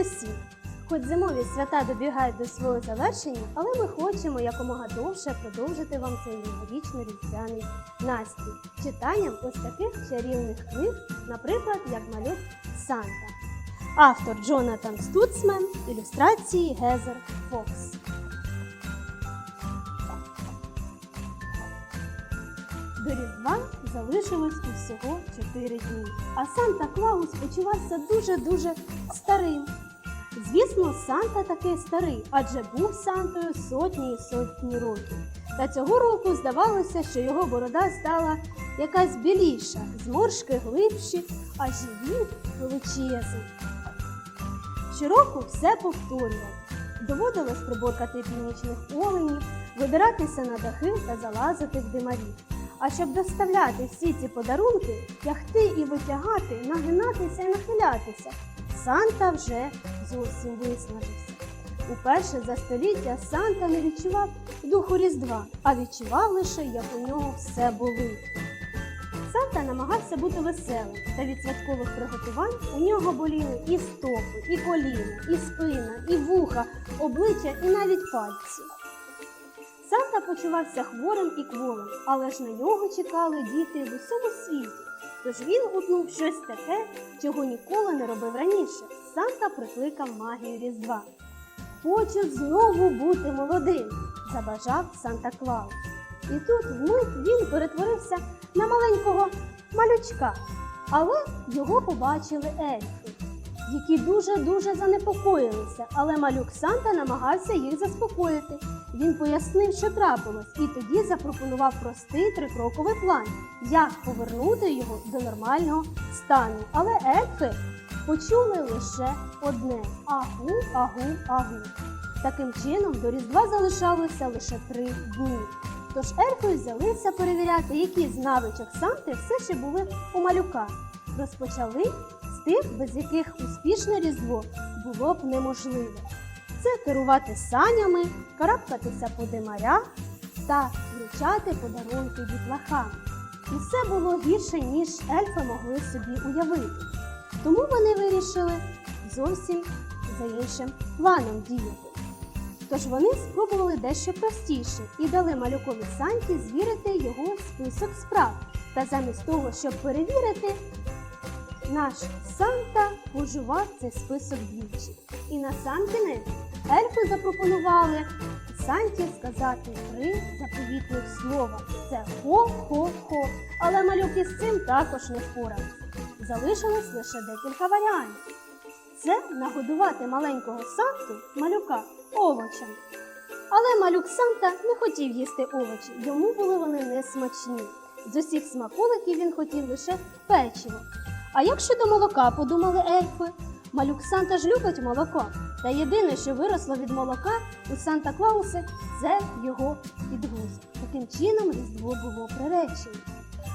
усі. Хоч зимові свята добігають до свого завершення, але ми хочемо якомога довше продовжити вам цей новорічно-різдвяний настрій читанням ось таких чарівних книг, наприклад, як малюк Санта. Автор Джонатан Стуцмен, ілюстрації Гезер Фокс. До Різдва залишилось усього 4 дні, а Санта Клаус почувався дуже-дуже старим. Звісно, Санта таки старий, адже був Сантою сотні і сотні років. Та цього року здавалося, що його борода стала якась біліша, зморшки глибші, а живіт величезний. Щороку все повторював. Доводилось приборкати північних оленів, вибиратися на дахи та залазити в димарі. А щоб доставляти всі ці подарунки, тягти і витягати, нагинатися і нахилятися, Санта вже зовсім виснажився. Уперше за століття Санта не відчував духу Різдва, а відчував лише, як у нього все болить. Санта намагався бути веселим, та від святкових приготувань у нього боліли і стопи, і коліна, і спина, і вуха, обличчя, і навіть пальці. Санта почувався хворим і кволим, але ж на нього чекали діти в усьому світі. Тож він гукнув щось таке, чого ніколи не робив раніше. Санта прикликав магію Різдва. Хочу знову бути молодим, забажав Санта Клаус. І тут вмить він перетворився на маленького малючка. Але його побачили ельфи, які дуже-дуже занепокоїлися, але малюк Санта намагався їх заспокоїти. Він пояснив, що трапилось, і тоді запропонував простий трикроковий план, як повернути його до нормального стану. Але ельфи почули лише одне агу, агу, агу. Таким чином, до Різдва залишалося лише три дні. Тож ельфи взялися перевіряти, які з навичок Санти все ще були у малюка. Розпочали з тих, без яких успішне Різдво було б неможливе. Це керувати санями, карабкатися по димарях та вручати подарунки дітлахам. І все було гірше, ніж ельфи могли собі уявити. Тому вони вирішили зовсім за іншим планом діяти. Тож вони спробували дещо простіше і дали малюкові Санті звірити його в список справ. Та замість того, щоб перевірити, наш Санта пожував цей список двічі. І на сам ельфи запропонували Санті сказати три заповітних слова. Це хо-хо-хо. Але малюк із цим також не впорався. Залишилось лише декілька варіантів. Це нагодувати маленького Санту малюка овочем. Але малюк Санта не хотів їсти овочі, йому були вони несмачні. З усіх смаколиків він хотів лише печиво. А як щодо молока, подумали ельфи, малюк Санта ж любить молоко. Та єдине, що виросло від молока у Санта Клауси, це його підгузок. Таким чином Різдво було приречено.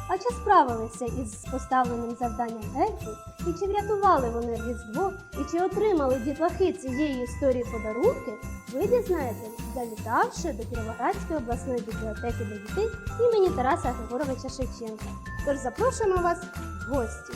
А чи справилися із поставленим завданням ельфи, і чи врятували вони Різдво, і чи отримали дітлахи цієї історії подарунки, ви дізнаєтесь, завітавши до Кіровоградської обласної бібліотеки для дітей імені Тараса Григоровича Шевченка. Тож запрошуємо вас в гості.